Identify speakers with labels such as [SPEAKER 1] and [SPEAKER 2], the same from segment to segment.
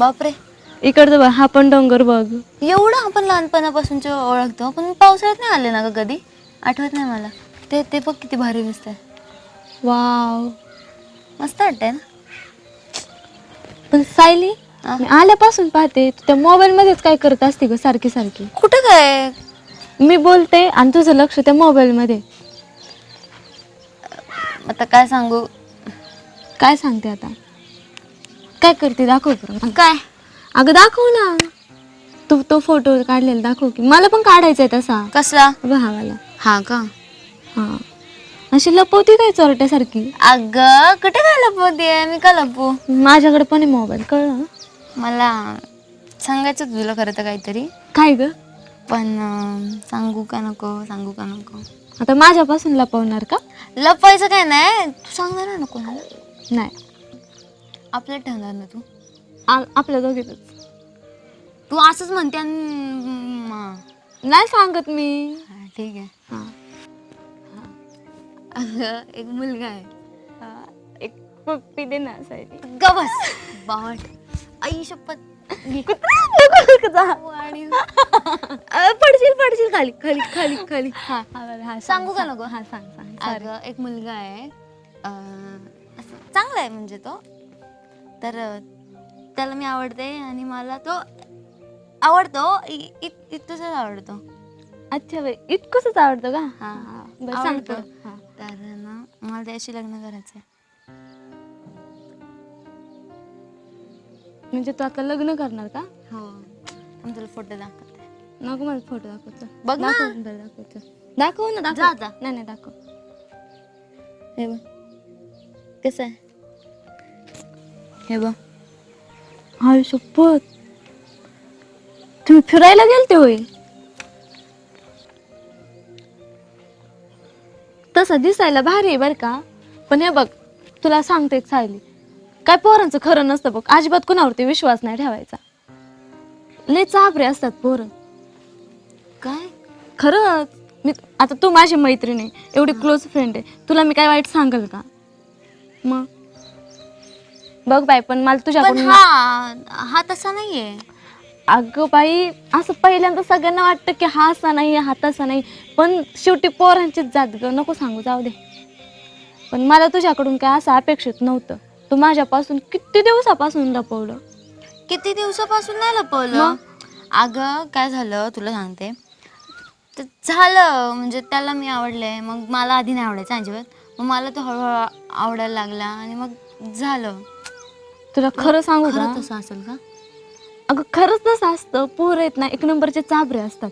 [SPEAKER 1] बापरे.
[SPEAKER 2] इकडचं बघ हा पण डोंगर बघ.
[SPEAKER 1] एवढं आपण लहानपणापासूनचे ओळखतो पण पावसाळ्यात नाही आले ना ग कधी? आठवत नाही मला. ते ते बघ किती भारी दिसतंय.
[SPEAKER 2] वाव.
[SPEAKER 1] मस्त वाटतंय ना?
[SPEAKER 2] पण सायली
[SPEAKER 1] हा.
[SPEAKER 2] मी आल्यापासून पाहते तू त्या मोबाईल मध्येच काय करत असते ग सारखी सारखी.
[SPEAKER 1] कुठं काय
[SPEAKER 2] मी बोलते आणि तुझं लक्ष त्या मोबाईल मध्ये
[SPEAKER 1] आता काय सांगू?
[SPEAKER 2] काय सांगते आता? काय करते? दाखव बरं.
[SPEAKER 1] काय?
[SPEAKER 2] अगं दाखव ना. तू तो फोटो काढलेला दाखव की. मला पण काढायचा आहे तसा.
[SPEAKER 1] कसला?
[SPEAKER 2] भावाला
[SPEAKER 1] हा का?
[SPEAKER 2] हा. अशी लपवती काय चोरट्यासारखी?
[SPEAKER 1] अगं कुठे काय लपवते मी का लपू
[SPEAKER 2] माझ्याकडे पण आहे मोबाईल कळलं?
[SPEAKER 1] मला सांगायचं होतं तुला खरं तर काहीतरी.
[SPEAKER 2] काय ग?
[SPEAKER 1] पण अं, सांगू का नको सांगू का नको?
[SPEAKER 2] आता माझ्यापासून लपवणार का?
[SPEAKER 1] लपवायचं काय नाही? तू सांगणार ना नको ना
[SPEAKER 2] नाही.
[SPEAKER 1] आपलं ठेवणार ना तू?
[SPEAKER 2] आ- आपल्या दोघीतच.
[SPEAKER 1] तू असंच म्हणते आणि म-
[SPEAKER 2] नाही सांगत मी.
[SPEAKER 1] हा, ठीक आहे.
[SPEAKER 2] हा.
[SPEAKER 1] अगं एक मुलगा आहे.
[SPEAKER 2] हा. एक पप्पी दे ना सायली
[SPEAKER 1] गबस बावट. आई शपथ. वाणी.
[SPEAKER 2] पडशील पडशील खाली खाली खाली खाली. हा. हा, बरं, हा,
[SPEAKER 1] सांगू का नको?
[SPEAKER 2] हा सांग सांग. Sorry.
[SPEAKER 1] अगं एक मुलगा आहे. अं, असं चांगला आहे म्हणजे तो. तर त्याला मी आवडते आणि मला तो आवडतो. इ- इत- इतकंच आवडतो.
[SPEAKER 2] अच्छा बाई इतकंच आवडतं का?
[SPEAKER 1] हा,
[SPEAKER 2] बरं सांग
[SPEAKER 1] आवडतं.
[SPEAKER 2] पुढं. हा.
[SPEAKER 1] तर ना मला त्याशी लग्न करायचं आहे
[SPEAKER 2] म्हणजे तू आता लग्न करणार का?
[SPEAKER 1] हो. मी तुला फोटो दाखवते.
[SPEAKER 2] नको मला फोटो दाखवतो.
[SPEAKER 1] बघ ना.
[SPEAKER 2] दाखव बरं, दाखवतो. दाखव ना दाखव.
[SPEAKER 1] आता.
[SPEAKER 2] नाही नाही दाखव.
[SPEAKER 1] हे बघ. कसं आहे? हे बघ.
[SPEAKER 2] हाय शपथ तुम्ही फिरायला गेलते होय? तसं दिसायला भारी आहे बरं का? पण हे बघ तुला सांगते एक सायली. काय पोरांचं खरं नसतं बघ. अजिबात कुणावरती विश्वास नाही ठेवायचा. लय चाबरे असतात पोरं.
[SPEAKER 1] काय?
[SPEAKER 2] खरंच मी आता तू माझी मैत्रीण आहे. एवढी क्लोज फ्रेंड आहे. तुला मी काय वाईट सांगल का? मग? बघ बाई पण मला
[SPEAKER 1] पण
[SPEAKER 2] तुझ्याकडून
[SPEAKER 1] हा हा तसा नाहीये.
[SPEAKER 2] अगं बाई असं पहिल्यांदा सगळ्यांना वाटतं की हा असा नाही हा तसा नाही. पण शेवटी पोरांचीच जात ग नको सांगू जाऊ दे. पण मला तुझ्याकडून काय असं अपेक्षित नव्हतं. तू माझ्यापासून किती दिवसापासून लपवलं?
[SPEAKER 1] किती दिवसापासून नाही लपवलं? अगं काय झालं तुला सांगते. तर झालं म्हणजे त्याला मी आवडले. मग मला आधी नाही आवडायचं अजिबात. मग मला तो हळूहळू आवडायला लागला आणि मग झालं.
[SPEAKER 2] तुला खरं सांगू का?
[SPEAKER 1] खरं तसं असेल का?
[SPEAKER 2] अगं खरंच तसं असतं. पोरं आहेत ना एक नंबरचे चाबरे असतात.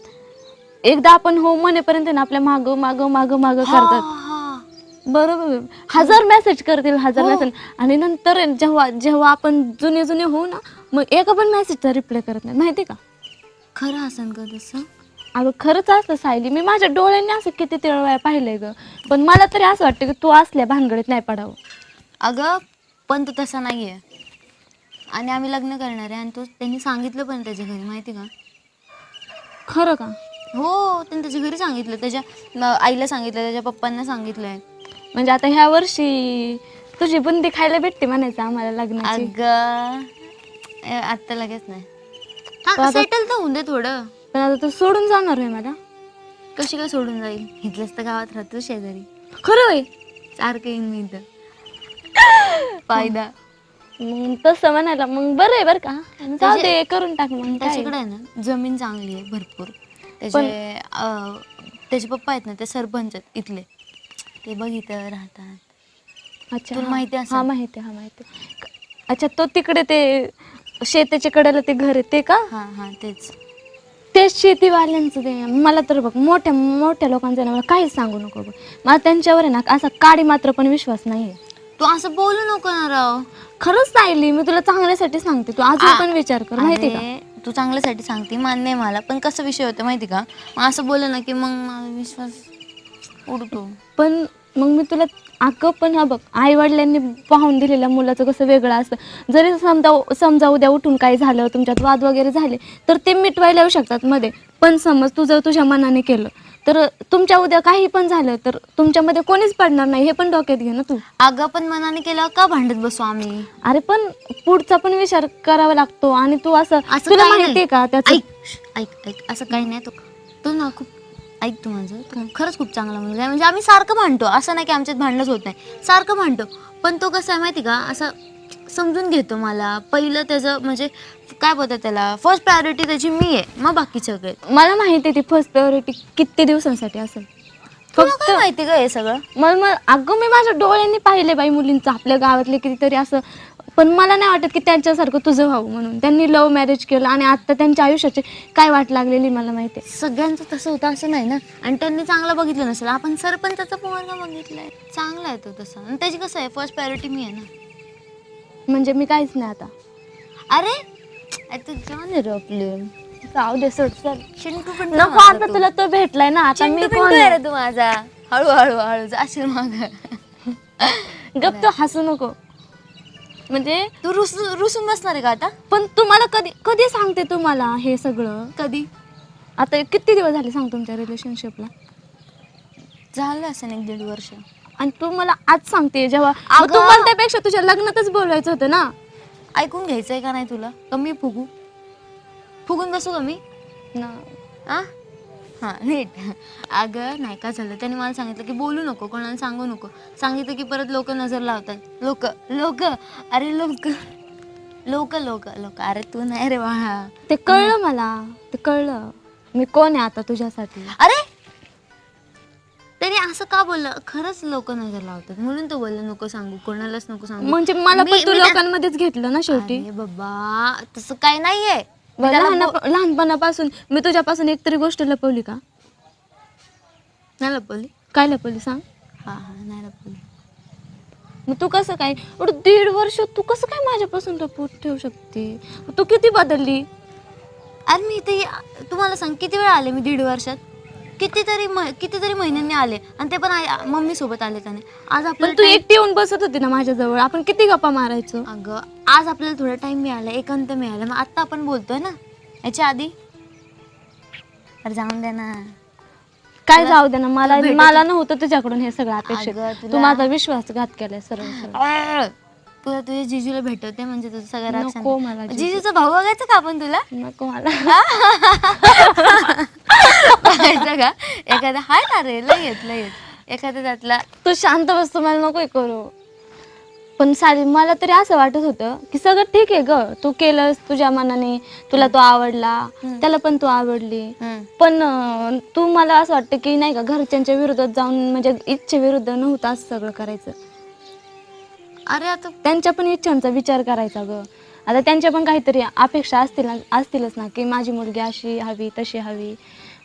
[SPEAKER 2] एकदा आपण हो म्हणेपर्यंत ना आपल्या माग माग माग माग करतात.
[SPEAKER 1] हा, हा.
[SPEAKER 2] बरोबर हजार मेसेज करतील हजार
[SPEAKER 1] हो.
[SPEAKER 2] मेसेज आणि नंतर जेव्हा जेव्हा आपण जुने जुने होऊ ना मग एका पण मेसेजचा रिप्लाय करत नाही. माहिती का?
[SPEAKER 1] खरं असेल का तसं?
[SPEAKER 2] अगं खरंच असतं सायली. मी माझ्या डोळ्यांनी असं किती वेळा पाहिलंय ग. पण मला तरी असं वाटतं की तू असल्या भानगडीत नाही पडावं.
[SPEAKER 1] अगं पण तो तसा नाही आहे आणि आम्ही लग्न करणार आहे आणि तो त्यांनी सांगितलं पण त्याच्या घरी माहिती का?
[SPEAKER 2] खरं का?
[SPEAKER 1] हो त्यांनी त्याच्या घरी सांगितलं. त्याच्या म- आईला सांगितलं त्याच्या पप्पांना सांगितलंय.
[SPEAKER 2] म्हणजे आता ह्या वर्षी तुझी बुंदी खायला भेटते म्हणायचं आम्हाला लग्नाची.
[SPEAKER 1] अगं ए, आत्ता लगेच नाही.
[SPEAKER 2] तो आता-
[SPEAKER 1] सेटल तर होऊन दे थोडं.
[SPEAKER 2] पण आता तू सोडून जाणार आहे मला.
[SPEAKER 1] कशी काय सोडून जाईल? इथलंच तर गावात राहतो शेजारी.
[SPEAKER 2] खरं आहे
[SPEAKER 1] सारखं येईन मी इथं. फायदा.
[SPEAKER 2] मग तसं म्हणायला मग बरं आहे बरं का. जाऊ दे करून टाक मग काय
[SPEAKER 1] त्याच्याकडे आहे ना जमीन चांगली आहे भरपूर. त्याचे अं, त्याचे पप्पा आहेत ना ते सरपंच आहेत इथले. ते बघ इथं राहतात.
[SPEAKER 2] अच्छा
[SPEAKER 1] तुला
[SPEAKER 2] हा.
[SPEAKER 1] माहिती असेल.
[SPEAKER 2] हा माहिती आहे, हा माहिती. अच्छा तो तिकडे ते शेताच्या कडेला ते घर आहे ते का?
[SPEAKER 1] हां हां तेच.
[SPEAKER 2] ते शेतीवाल्यांचं ते. मला तर बघ मोठ्या मोठ्या लोकांचं ना मला काहीच सांगू नको बघ. मला त्यांच्यावर आहे ना असा काडी मात्र पण विश्वास नाही आहे
[SPEAKER 1] तू असं बोलू नको ना राव.
[SPEAKER 2] खरंच सांगितली मी तुला चांगल्यासाठी सांगते. तू अजून पण विचार कर माहिती का?
[SPEAKER 1] अरे, तू चांगल्यासाठी सांगते मान्य आहे मला. पण कसं विषय होतं माहिती का? मग असं बोललं ना की मग माझा विश्वास उडतो.
[SPEAKER 2] पण मग मी तुला अगं पण हा बघ आई वडिलांनी पाहून दिलेल्या मुलाचं कसं वेगळं असतं. जरी समजा समजा उद्या उठून काही झालं तुमच्यात वाद वगैरे झाले तर ते मिटवायला येऊ शकतात मध्ये. पण समज तू जर तुझ्या मनाने केलं तर तुमच्या उद्या काही पण झालं तर तुमच्यामध्ये कोणीच पडणार नाही हे पण डोक्यात घे ना तू.
[SPEAKER 1] अगं पण मनाने केल्यावर का भांडत बसू आम्ही?
[SPEAKER 2] अरे पण पुढचा पण विचार करावा लागतो आणि तू असं
[SPEAKER 1] असं
[SPEAKER 2] तुला
[SPEAKER 1] काही
[SPEAKER 2] माहितीये का. त्याचं?
[SPEAKER 1] ऐक ऐक ऐक असं काही नाही तो. तू ना खूप ऐक तू माझं तू खरंच खूप चांगला मुलगा आहे. म्हणजे आम्ही सारखं भांडतो. असं नाही की आमच्यात भांडणच होत नाही. सारखं भांडतो. पण तो कसं आहे माहिती का? असं समजून घेतो मला. पहिलं त्याचं म्हणजे काय बोलतात त्याला? फर्स्ट प्रायोरिटी त्याची मी आहे. मग बाकी सगळे.
[SPEAKER 2] मला माहिती आहे ती फर्स्ट प्रायोरिटी किती दिवसांसाठी असेल?
[SPEAKER 1] तुला
[SPEAKER 2] फक्त
[SPEAKER 1] काय माहिती का हे सगळं?
[SPEAKER 2] मला मग अगं मी माझ्या डोळ्यांनी पाहिले बाई मुलींचं. आपल्या गावातले कितीतरी असं. पण मला नाही वाटत की त्यांच्यासारखं तुझं व्हावं म्हणून. त्यांनी लव्ह मॅरेज केलं आणि आता त्यांच्या आयुष्याची काय वाट लागलेली मला माहिती आहे.
[SPEAKER 1] सगळ्यांचं तसं होतं असं नाही ना? आणि त्यांनी चांगलं बघितलं नसेल. आपण सरपंचाचा पोरगा बघितलाय. चांगला आहे तो तसा. आणि त्याची कसं आहे? फर्स्ट प्रायोरिटी मी आहे ना.
[SPEAKER 2] म्हणजे मी काहीच नाही आता.
[SPEAKER 1] अरे तू जान रे आपले.
[SPEAKER 2] जाऊ दे सोड चल.
[SPEAKER 1] चिंटू पण
[SPEAKER 2] नको आता तुला तो भेटलाय ना आता मी कोण आहे?
[SPEAKER 1] तू माझा. हळू हळू हळू जाशील माग.
[SPEAKER 2] गप तू हसू नको. म्हणजे
[SPEAKER 1] तू रुसून रुसून बसणार आहे का आता?
[SPEAKER 2] पण तुम्हाला कधी कधी सांगते तुम्हाला हे सगळं?
[SPEAKER 1] कधी?
[SPEAKER 2] आता किती दिवस झाले सांग तुमच्या रिलेशनशिपला
[SPEAKER 1] झालं असं एक दीड वर्ष.
[SPEAKER 2] आणि तू मला आज सांगते जेव्हा मग
[SPEAKER 1] अगं-
[SPEAKER 2] तू मला त्यापेक्षा तुझ्या लग्नातच बोलवायचं होतं ना?
[SPEAKER 1] ऐकून घ्यायचंय का नाही तुला? कमी फुगू? फुगून बसू का मी?
[SPEAKER 2] ना.
[SPEAKER 1] आ? हां नीट. अगं नाही का झालं? त्याने मला सांगितलं की बोलू नको कोणाला सांगू नको. सांगितलं की परत लोक नजर लावतात लोक लोक. अरे लोक. लोक लोक लोक. अरे तू नाही रे बाळा.
[SPEAKER 2] ते कळलं मला. ते कळलं. मी कोण आहे आता तुझ्यासाठी?
[SPEAKER 1] अरे असं का बोललं? खरंच लोक नजर लावतात. म्हणून तो बोलला नको सांगू कोणालाच नको सांगू.
[SPEAKER 2] म्हणजे मला
[SPEAKER 1] मी-
[SPEAKER 2] पण तू
[SPEAKER 1] मी
[SPEAKER 2] लोकांमध्येच घेतलं ना शेवटी.
[SPEAKER 1] अरे बाबा तसं काय नाहीये. मी
[SPEAKER 2] बरं,
[SPEAKER 1] त्याला
[SPEAKER 2] लहानप- लहानपणापासून मी तुझ्यापासून एक तरी गोष्ट लपवली का?
[SPEAKER 1] बो- नाही लपवली.
[SPEAKER 2] काय लपवली सांग.
[SPEAKER 1] हा हा नाही लपवली.
[SPEAKER 2] मग तू कसं काय एवढं दीड वर्ष तू कसं काय माझ्यापासून लपवून ठेवू शकते? तू किती बदलली?
[SPEAKER 1] अरे मी ये- तुम्हाला सांग किती वेळा आले मी दीड वर्षात? कितीतरी कितीतरी महिन्यांनी आले. आणि ते पण आई- मम्मी सोबत आले त्याने. आज
[SPEAKER 2] पण
[SPEAKER 1] आपल्याला
[SPEAKER 2] तू एकटी येऊन बसत होती ना माझ्याजवळ. आपण किती गप्पा मारायचो?
[SPEAKER 1] अगं आज आपल्याला थोडा टाइम मिळाला एकांत मिळाला. मग आता आपण बोलतोय ना? याच्या आधी? अरे जाऊन द्या ना.
[SPEAKER 2] काय जाऊ दे ना. मला मला नव्हतं तुझ्याकडून हे सगळं अपेक्षित.
[SPEAKER 1] तुला-
[SPEAKER 2] तू माझा विश्वासघात केलाय सरळ सरळ.
[SPEAKER 1] अं, तुला तुझ्या जिजूला भेटवते म्हणजे तुझं सगळं राग
[SPEAKER 2] नको मला
[SPEAKER 1] शांत.
[SPEAKER 2] जिजू.
[SPEAKER 1] जिजूचा भाऊ बघायचा का आपण तुला?
[SPEAKER 2] नको मला.
[SPEAKER 1] का एखादा हाय ना रे लय येत एखादा त्यातला
[SPEAKER 2] तू शांत बस तू मला नकोय करू. पण सारी मला तरी असं वाटत होतं की सगळं ठीक आहे ग. तू केलंस तुझ्या मनाने तुला तो आवडला त्याला पण तू आवडली. पण अं, तू मला असं वाटतं की नाही का घरच्यांच्या विरोधात जाऊन म्हणजे इच्छेविरुद्ध नव्हतं असं सगळं करायचं.
[SPEAKER 1] अरे आता
[SPEAKER 2] त्यांच्या पण इच्छांचा विचार करायचा ग. आता त्यांच्या पण काहीतरी अपेक्षा असतील असतीलच ना की माझी मुलगी अशी हवी तशी हवी.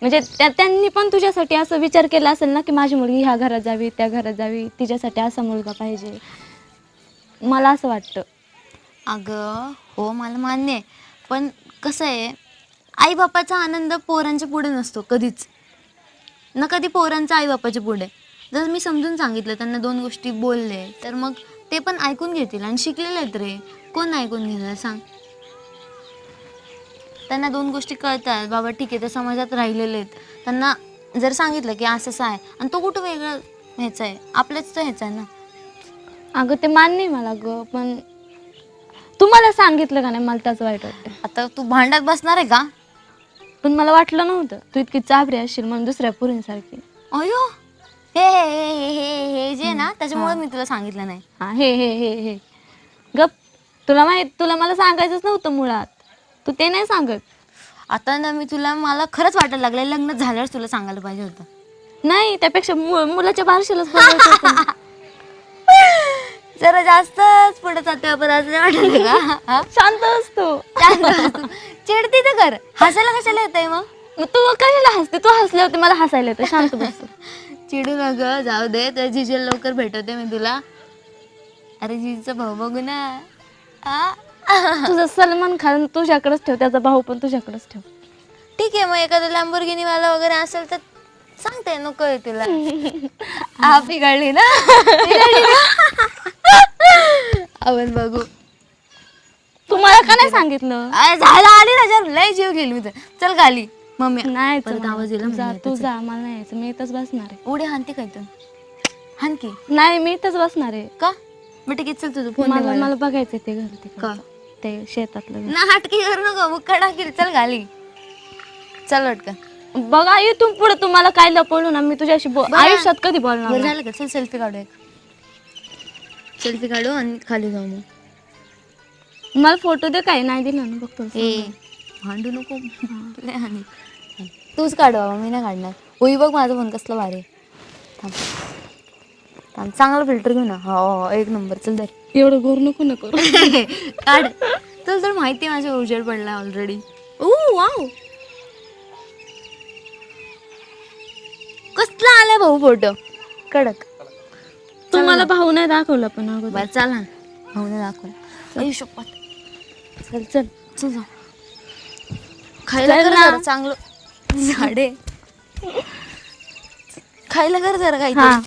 [SPEAKER 2] म्हणजे त्या त्यांनी पण तुझ्यासाठी असं विचार केला असेल ना की माझी मुलगी ह्या घरात जावी त्या घरात जावी तिच्यासाठी असा मुलगा पाहिजे. मला असं वाटतं.
[SPEAKER 1] अगं हो मला मान्य आहे. पण कसं आहे आईबापाचा आनंद पोरांच्या पुढे नसतो कधीच. ना कधी पोरांचा आईबापाच्या पुढे. जर मी समजून सांगितलं त्यांना दोन गोष्टी बोलले तर मग ते पण ऐकून घेतील आणि शिकलेले आहेत रे. कोण ऐकून घेणार सांग. त्यांना दोन गोष्टी कळतात. बाबा ठीक आहे ते समाजात राहिलेले आहेत. त्यांना जर सांगितलं की असं असं आहे आणि तो कुठं वेगळं ह्याचं आहे? आपल्याच तर ह्याचं आहे ना?
[SPEAKER 2] अगं ते मान्य आहे मला ग पण तू मला सांगितलं का नाही? मला त्याच वाईट वाटतं
[SPEAKER 1] आता तू भांड्यात बसणार आहे का?
[SPEAKER 2] पण मला वाटलं नव्हतं. तू इतकी चाबरी असशील म्हणून दुसऱ्या पुरींसारखी.
[SPEAKER 1] अयो! हे हे हे हे हे हे जे ना त्याच्यामुळे मी तुला सांगितलं नाही.
[SPEAKER 2] हा हे हे हे हे. गप. तुला माहीत तुला मला सांगायचंच नव्हतं मुळात. तू ते नाही सांगत.
[SPEAKER 1] आता ना मी तुला मला खरंच वाटायला लागलं लग्न झाल्यावर तुला सांगायला पाहिजे होतं.
[SPEAKER 2] नाही त्यापेक्षा मु- मुलाच्या बारशीलाच बोलवायचं होतं.
[SPEAKER 1] जरा जास्तच पुढे जाते आपण असं नाही वाटलं का? हा?
[SPEAKER 2] शांत असतो.
[SPEAKER 1] शांत बस तू. चिडती तर कर. हसायला कशाला येत आहे मग?
[SPEAKER 2] मग तू कशाला हसते? तू हसले होते मला हसायला येतं. शांत बस.
[SPEAKER 1] चिडू नका जाऊ दे. तर जिजेला लवकर भेटवते मी तुला. अरे जिजीचा भाऊ बघू ना. आ?
[SPEAKER 2] तुझं सलमान खान तुझ्याकडेच ठेव त्याचा भाऊ पण तुझ्याकडेच ठेव.
[SPEAKER 1] ठीक आहे मग एखादा लॅम्बोर्गिनी वाला वगैरे असेल तर सांगते नको आहे तुला. हा पिघळली ना. आपण बघू.
[SPEAKER 2] तू मला का नाही सांगितलं?
[SPEAKER 1] अरे झालं आली ना जर लय जीव गेली मी तर चल खाली मम्मी
[SPEAKER 2] नाही
[SPEAKER 1] परत आवाज येईल.
[SPEAKER 2] जा तू. जा मला नाही यायचं. मी इथंच बसणार आहे.
[SPEAKER 1] उड्या हानते काय तू हान की.
[SPEAKER 2] नाही मी इथंच बसणार आहे.
[SPEAKER 1] का? बेटा किती चल तुझं फोन
[SPEAKER 2] मला मला. बघायचं ते घर
[SPEAKER 1] का?
[SPEAKER 2] ते शेतातलं.
[SPEAKER 1] ना हटकी करू नको मग कडा केली चल घाली चल वाटकन
[SPEAKER 2] बघा इथून पुढे तुम्हाला काय लपवलं ना मी तुझ्याशी बो-
[SPEAKER 1] बरं.
[SPEAKER 2] आयुष्यात कधी बोलणार
[SPEAKER 1] बरं
[SPEAKER 2] नाही.
[SPEAKER 1] झालं का चल सेल्फी काढू एक सेल्फी काढू आणि खाली जाऊ मग
[SPEAKER 2] मला फोटो दे काय नाही दिला ना बघतो
[SPEAKER 1] ए भांडू नको लय हानी. तूच काढ बाबा मी नाही काढणार होई बघ माझा फोन कसला भारी आहे. थांब चांगला फिल्टर घेऊ ना हो हो, एक नंबर चल दर
[SPEAKER 2] एवढं गोर नको नको.
[SPEAKER 1] काढ. चल तर माहिती आहे माझ्या उजेड पडला ऑलरेडी ओ वाव. कसला आलाय भाऊ फोटो कडक.
[SPEAKER 2] तुम्हाला भाऊ नाही दाखवला पण अगोदर.
[SPEAKER 1] बरं चला. भाऊने दाखव. आई शपथ
[SPEAKER 2] चल चल.
[SPEAKER 1] चल जा. खायला कर. जरा चांगलं. झाडे. खायला कर जरा काही
[SPEAKER 2] हा.